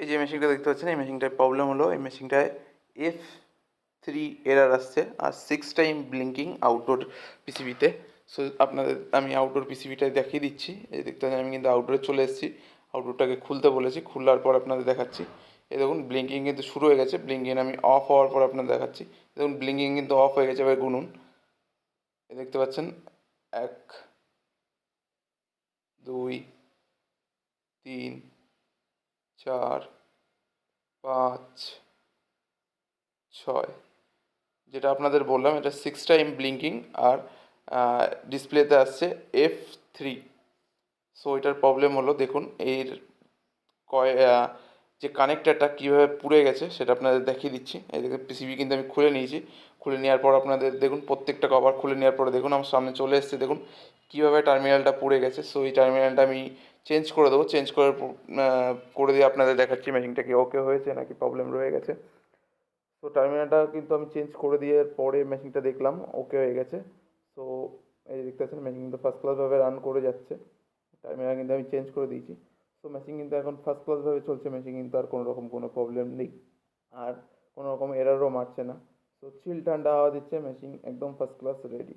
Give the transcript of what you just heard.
এই যে মেশিনটা দেখতে পাচ্ছেন, এই মেশিনটায় প্রবলেম হলো। এই মেশিনটায় এফ থ্রি এরার আসছে, আর সিক্স টাইম ব্লিঙ্কিং আউটডোর পিসিবিতে সো আপনাদের, আমি আউটডোর পিসিবিটাই দেখিয়ে দিচ্ছি। এই দেখতে পাচ্ছেন, আমি কিন্তু আউটডোরে চলে এসেছি। আউটডোরটাকে খুলতে বলেছি, খোলার পর আপনাদের দেখাচ্ছি। এই দেখুন ব্লিঙ্কিং কিন্তু শুরু হয়ে গেছে। ব্লিঙ্কিং আমি অফ হওয়ার পর আপনাদের দেখাচ্ছি। দেখুন ব্লিঙ্কিং কিন্তু অফ হয়ে গেছে, এবার গুনুন। এই দেখতে পাচ্ছেন, এক, দুই, তিন চার, পাঁচ, ছয়, যেটা আপনাদের বললাম, এটা সিক্স টাইম ব্লিঙ্কিং আর ডিসপ্লেতে আসছে এফ থ্রি সো এটার প্রবলেম হলো, দেখুন, এর কয় যে কানেক্টারটা কীভাবে পুড়ে গেছে সেটা আপনাদের দেখিয়ে দিচ্ছি। এই দেখুন পিসিবি কিন্তু আমি খুলে নিয়েছি। খুলে নেওয়ার পর আপনাদের দেখুন প্রত্যেকটা কভার খুলে নেওয়ার পরে দেখুন আমার সামনে চলে এসেছে দেখুন কীভাবে টার্মিনালটা পুড়ে গেছে। সো এই টার্মিনালটা আমি চেঞ্জ করে দেবো। চেঞ্জ পর, করে দিয়ে আপনাদের দেখাচ্ছি মেশিনটা কি ওকে হয়েছে নাকি প্রবলেম রয়ে গেছে। তো টার্মিনালটা কিন্তু আমি চেঞ্জ করে দিয়ে পরে মেশিনটা দেখলাম ওকে হয়ে গেছে। সো এই দেখতে পাচ্ছেন মেশিন কিন্তু ফার্স্ট ক্লাসভাবে রান করে যাচ্ছে। টার্মিনাল কিন্তু আমি চেঞ্জ করে দিয়েছি। সো মেশিন কিন্তু এখন ফার্স্ট ক্লাসভাবে চলছে মেশিন কিন্তু আর কোনো রকম কোনো প্রবলেম নেই। আর কোনো রকম এরারও মারছে না। তো চিল ঠান্ডা হাওয়া দিচ্ছে মেশিন একদম ফার্স্ট ক্লাস রেডি